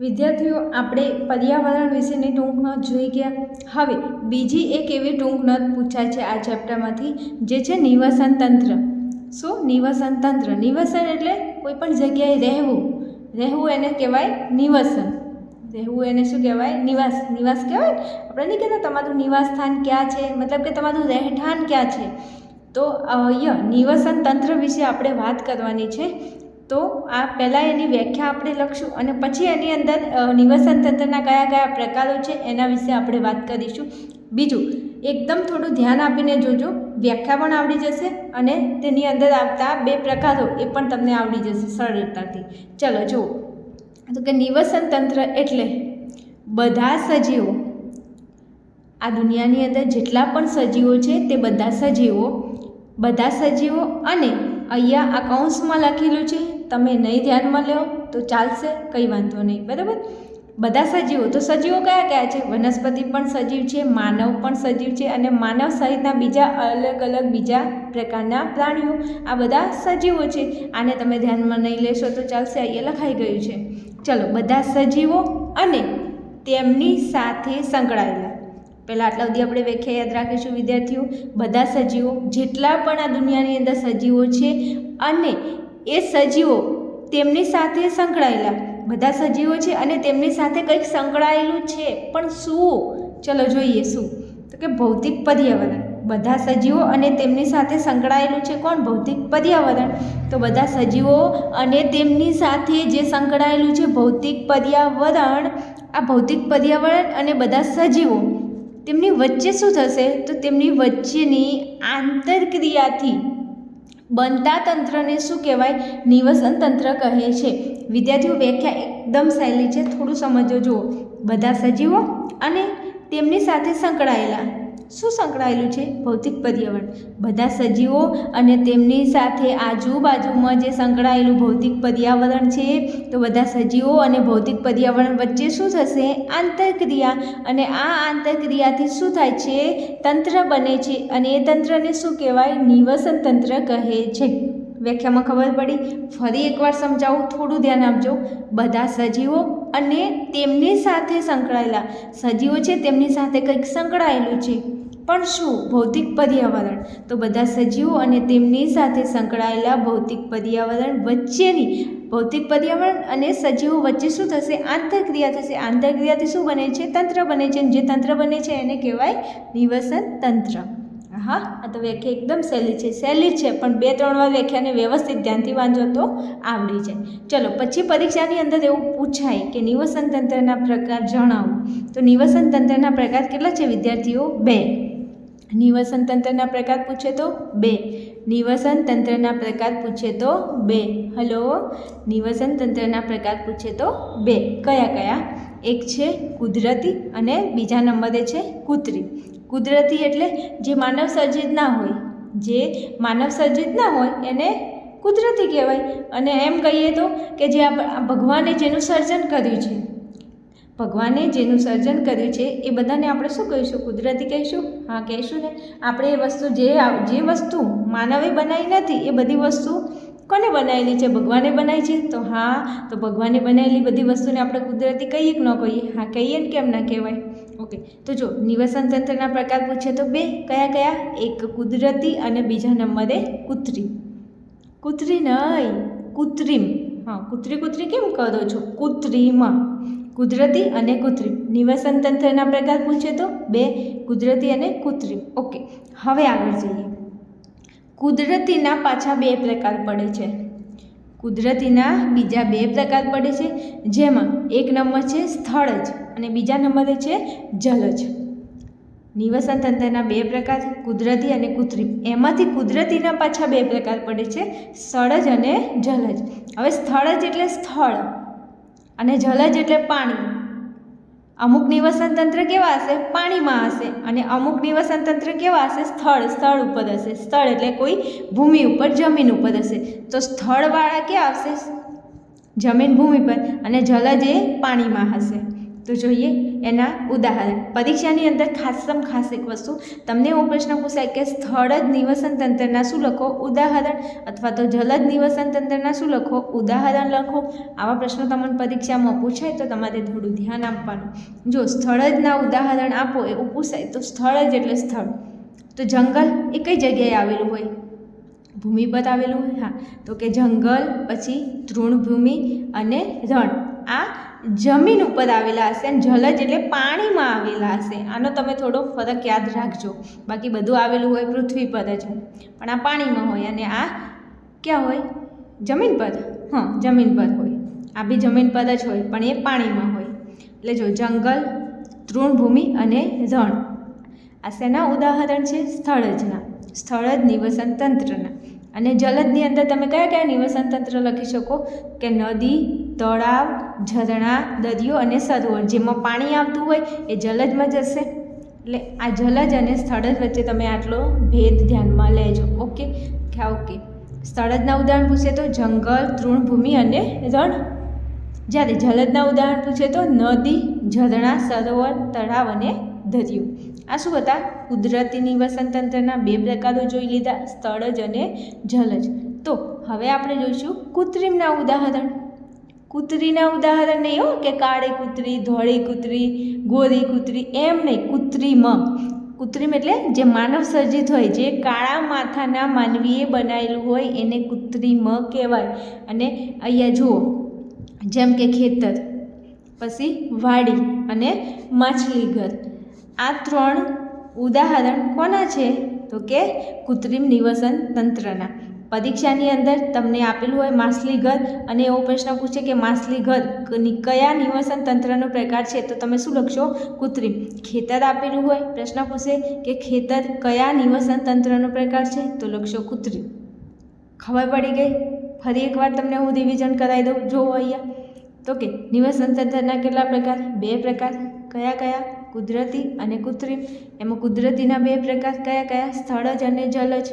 વિદ્યાર્થીઓ, આપણે પર્યાવરણ વિશેની ટૂંક નોંધ જોઈ ગયા. હવે, બીજી એક એવી ટૂંક નોંધ પૂછાય છે આ ચેપ્ટરમાંથી, જે છે નિવસન તંત્ર. શું? નિવસન તંત્ર. નિવસન એટલે કોઈ પણ જગ્યાએ રહેવું. રહેવું એને કહેવાય નિવસન. રહેવું એને શું કહેવાય? નિવાસ. નિવાસ કહેવાય આપણે નહીં કહેતા તમારું નિવાસ સ્થાન ક્યાં છે? મતલબ કે તમારું રહેઠાણ ક્યાં છે? તો ય, નિવસન તંત્ર વિશે આપણે વાત કરવાની છે. તો આ પહેલાં એની વ્યાખ્યા આપણે લખશું અને પછી એની અંદર નિવસન તંત્રના કયા કયા પ્રકારો છે એના વિશે આપણે વાત કરીશું. બીજું, એકદમ થોડું ધ્યાન આપીને જોજો, વ્યાખ્યા પણ આવડી જશે અને તેની અંદર આવતા બે પ્રકારો એ પણ તમને આવડી જશે સરળતાથી. ચલો, જુઓ. તો કે નિવસન તંત્ર એટલે બધા સજીવો, આ દુનિયાની અંદર જેટલા પણ સજીવો છે તે બધા સજીવો બધા સજીવો અને અહીંયા આ કૌંસમાં લખેલું છે તમે નહીં ધ્યાનમાં લો તો ચાલશે, કંઈ વાંધો નહીં. બરાબર? બધા સજીવો, તો સજીવો કયા કયા છે? વનસ્પતિ પણ સજીવ છે, માનવ પણ સજીવ છે અને માનવ સહિતના બીજા અલગ અલગ બીજા પ્રકારના પ્રાણીઓ. આ બધા સજીવો છે. આને તમે ધ્યાનમાં નહીં લેશો તો ચાલશે અહીંયા લખાઈ ગયું છે. ચલો, બધા સજીવો અને તેમની સાથે સંકળાયેલા. પહેલાં આટલા સુધી આપણે વ્યાખ્યા યાદ રાખીશું, વિદ્યાર્થીઓ. બધા સજીવો, જેટલા પણ આ દુનિયાની અંદર સજીવો છે અને એ સજીવો તેમની સાથે સંકળાયેલા. બધા સજીવો છે અને તેમની સાથે કંઈક સંકળાયેલું છે. પણ શું? ચલો જોઈએ શું. તો કે ભૌતિક પર્યાવરણ. બધા સજીવો અને તેમની સાથે સંકળાયેલું છે કોણ? ભૌતિક પર્યાવરણ. તો બધા સજીવો અને તેમની સાથે જે સંકળાયેલું છે ભૌતિક પર્યાવરણ, આ ભૌતિક પર્યાવરણ અને બધા સજીવો, તેમની વચ્ચે શું થશે? તો તેમની વચ્ચેની આંતરક્રિયાથી બનતા તંત્રને શું કહેવાય? નિવસન તંત્ર કહે છે. વિદ્યાર્થીઓ વ્યાખ્યા એકદમ સહેલી છે. થોડું સમજો જુઓ. બધા સજીવો અને તેમની સાથે સંકળાયેલા. શું સંકળાયેલું છે? ભૌતિક પર્યાવરણ. બધા સજીવો અને તેમની સાથે આજુબાજુમાં જે સંકળાયેલું ભૌતિક પર્યાવરણ છે, તો બધા સજીવો અને ભૌતિક પર્યાવરણ વચ્ચે શું થશે? આંતરક્રિયા. અને આ આંતરક્રિયાથી શું થાય છે? તંત્ર બને છે અને એ તંત્રને શું કહેવાય? નિવસન તંત્ર કહે છે. વ્યાખ્યામાં ખબર પડી? ફરી એકવાર સમજાવું, થોડું ધ્યાન આપજો. બધા સજીવો અને તેમની સાથે સંકળાયેલા. સજીવો છે, તેમની સાથે કંઈક સંકળાયેલું છે. પણ શું? ભૌતિક પર્યાવરણ. તો બધા સજીવો અને તેમની સાથે સંકળાયેલા ભૌતિક પર્યાવરણ વચ્ચેની, ભૌતિક પર્યાવરણ અને સજીવો વચ્ચે શું થશે? આંતરક્રિયા થશે. આંતરક્રિયાથી શું બને છે? તંત્ર બને છે. જે તંત્ર બને છે એને કહેવાય નિવસન તંત્ર. હા આ તો વ્યાખ્યા એકદમ સહેલી છે. સહેલી છે, પણ બે ત્રણ વાર વ્યાખ્યાને વ્યવસ્થિત ધ્યાનથી વાંચો તો આવડી જાય. ચલો, પછી પરીક્ષાની અંદર એવું પૂછાય કે નિવસન તંત્રના પ્રકાર જણાવો. તો નિવસન તંત્રના પ્રકાર કેટલા છે વિદ્યાર્થીઓ? બે. નિવસન તંત્રના પ્રકાર પૂછે તો બે. નિવસન તંત્રના પ્રકાર પૂછે તો બે. હલો? નિવસન તંત્રના પ્રકાર પૂછે તો બે. કયા કયા? એક છે કુદરતી અને બીજા નંબરે છે કૃત્રિમ. કુદરતી એટલે જે માનવ સર્જિત ના હોય. જે માનવ સર્જિત ના હોય એને કુદરતી કહેવાય. અને એમ કહીએ તો કે જે ભગવાને જેનું સર્જન કર્યું છે ભગવાને જેનું સર્જન કર્યું છે, એ બધાને આપણે શું કહીશું? કુદરતી કહીશું? હા, કહીશું ને. આપણે એ વસ્તુ જે જે વસ્તુ માનવે બનાવી નથી, એ બધી વસ્તુ કોને બનાવેલી છે? ભગવાને બનાવી છે? તો હા, તો ભગવાને બનાવેલી બધી વસ્તુને આપણે કુદરતી કહીએ કે ન કહીએ? હા, કહીએ ને કેમ ના કહેવાય? ઓકે, તો જો, નિવસન તંત્રના પ્રકાર પૂછે તો બે. કયા કયા? એક કુદરતી અને બીજા નંબરે કૃત્રિમ કૃત્રિ નહીં, કૃત્રિમ. હા કૃત્રિ કૃત્રિ કેમ કરો છો? કૃત્રિમ. કુદરતી અને કૃત્રિમ. નિવસન તંત્રના પ્રકાર પૂછે તો બે, કુદરતી અને કૃત્રિમ. ઓકે હવે આગળ જઈએ. કુદરતીના પાછા બે પ્રકાર પડે છે. કુદરતીના બીજા બે પ્રકાર પડે છે, જેમાં એક નંબર છે સ્થળજ અને બીજા નંબરે છે જલજ નિવસન તંત્રના બે પ્રકાર, કુદરતી અને કૃત્રિમ. એમાંથી કુદરતીના પાછા બે પ્રકાર પડે છે સ્થળજ અને જલજ હવે સ્થળજ એટલે સ્થળ. અને જલજ એટલે પાણી. અમુક નિવસન તંત્ર કેવા હશે? પાણીમાં હશે. અને અમુક નિવસન તંત્ર કેવા હશે? સ્થળ સ્થળ ઉપર હશે. સ્થળ એટલે કોઈ ભૂમિ ઉપર, જમીન ઉપર હશે. તો સ્થળવાળા ક્યાં આવશે જમીન ભૂમિ પર. અને જલજ એ પાણીમાં હશે. તો જોઈએ એના ઉદાહરણ. પરીક્ષાની અંદર ખાસમ ખાસ એક વસ્તુ. તમને એવો પ્રશ્ન પૂછાય કે સ્થળ જ નિવસન તંત્રના શું લખો? ઉદાહરણ. અથવા તો જલદ નિવસન તંત્રના શું લખો? ઉદાહરણ લખો. આવા પ્રશ્નો તમને પરીક્ષામાં પૂછાય તો તમારે થોડું ધ્યાન આપવાનું. જો સ્થળ જ ના ઉદાહરણ આપો એવું પૂછાય તો સ્થળ જ એટલે સ્થળ. તો જંગલ એ કઈ જગ્યાએ આવેલું હોય? ભૂમિ પર આવેલું હોય? હા. તો કે જંગલ, પછી તૃણભૂમિ અને રણ. આ જમીન ઉપર આવેલા હશે અને જલજ એટલે પાણીમાં આવેલા હશે. આનો તમે થોડો ફરક યાદ રાખજો. બાકી બધું આવેલું હોય પૃથ્વી પર જ. પણ આ પાણીમાં હોય અને આ ક્યાં હોય? જમીન પર. હં, જમીન પર હોય. આ બી જમીન પર જ હોય, પણ એ પાણીમાં હોય. એટલે જો જંગલ, તૃણભૂમિ અને રણ. આ શેના ઉદાહરણ છે? સ્થળજના. સ્થળજ નિવસન તંત્રના. અને જલદની અંદર તમે કયા કયા નિવસન તંત્ર લખી શકો? કે નદી, તળાવ, ઝરણા, દરિયો અને સરોવર. જેમાં પાણી આવતું હોય એ જલજમાં જશે. એટલે આ જલજ અને સ્થળજ વચ્ચે તમે આટલો ભેદ ધ્યાનમાં લેજો. ઓકે? ખ્યા ઓકે. સ્થળજના ઉદાહરણ પૂછે તો જંગલ, તૃણભૂમિ અને રણ. જ્યારે જલદના ઉદાહરણ પૂછે તો નદી, ઝરણા, સરોવર, તળાવ અને દરિયો. આ શું હતા? કુદરતી નિવસન બે પ્રકારો જોઈ લીધા સ્થળજ અને જલજ તો હવે આપણે જોઈશું કૃત્રિમના ઉદાહરણ. કૂતરીના ઉદાહરણ નહીં હો, કે કાળી કૂતરી, ધોળી કૂતરી, ગોરી કૂતરી, એમ નહીં, કૃત્રિમ. કૃત્રિમ એટલે જે માનવ સર્જિત હોય, જે કાળા માથાના માનવીએ બનાવેલું હોય, એને કૃત્રિમ કહેવાય. અને અહીંયા જુઓ, જેમ કે ખેતર, પછી વાડી અને માછલી ઘર આ ત્રણ ઉદાહરણ કોના છે? તો કે કૃત્રિમ નિવસન તંત્રના. પરીક્ષાની અંદર તમને આપેલું હોય માછલી ઘર અને એવો પ્રશ્ન પૂછે કે માછલી ઘર કયા નિવસન તંત્રનો પ્રકાર છે? તો તમે શું લખશો? કૃત્રિમ. ખેતર આપેલું હોય? પ્રશ્ન પૂછે કે ખેતર કયા નિવસન તંત્રનો પ્રકાર છે? તો લખશો કૃત્રિમ. ખબર પડી ગઈ? ફરી એકવાર તમને હું રિવિઝન કરાવી દઉં. જો અહીંયા. તો કે નિવસન તંત્રના કેટલા પ્રકાર? બે પ્રકાર. કયા કયા? કુદરતી અને કૃત્રિમ. એમાં કુદરતીના બે પ્રકાર કયા કયા? સ્થળજ અને જલજ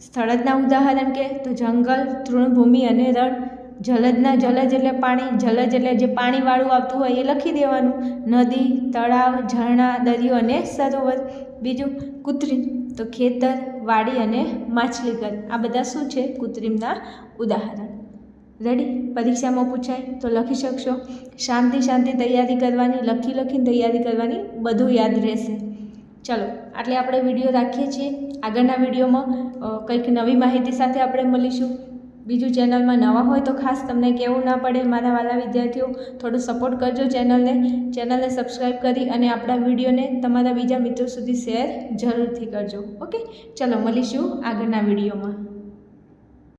સ્થળજના ઉદાહરણ કે તો જંગલ, તૃણભૂમિ અને રણ. જલજના જલજ એટલે પાણી જલજ એટલે જે પાણીવાળું આવતું હોય એ લખી દેવાનું. નદી, તળાવ, ઝરણા, દરિયો અને સરોવર. બીજું કૃત્રિમ. તો ખેતર, વાડી અને માછલીઘર. આ બધા શું છે? કૃત્રિમના ઉદાહરણ. રેડી પરીક્ષામાં પૂછાય? તો લખી શકશો. શાંતિ શાંતિ તૈયારી કરવાની, લખી લખીને તૈયારી કરવાની બધું યાદ રહેશે. ચલો, આટલે આપણે વીડિયો રાખીએ છીએ. આગળના વિડીયોમાં કંઈક નવી માહિતી સાથે આપણે મળીશું. બીજું ચેનલમાં નવા હોય તો ખાસ તમને કહેવું ના પડે, મારા વાલા વિદ્યાર્થીઓ. થોડો સપોર્ટ કરજો ચેનલને. ચેનલને સબસ્ક્રાઈબ કરી અને આપણા વિડીયોને તમારા બીજા મિત્રો સુધી શેર જરૂરથી કરજો. ઓકે ચલો, મળીશું આગળના વિડીયોમાં.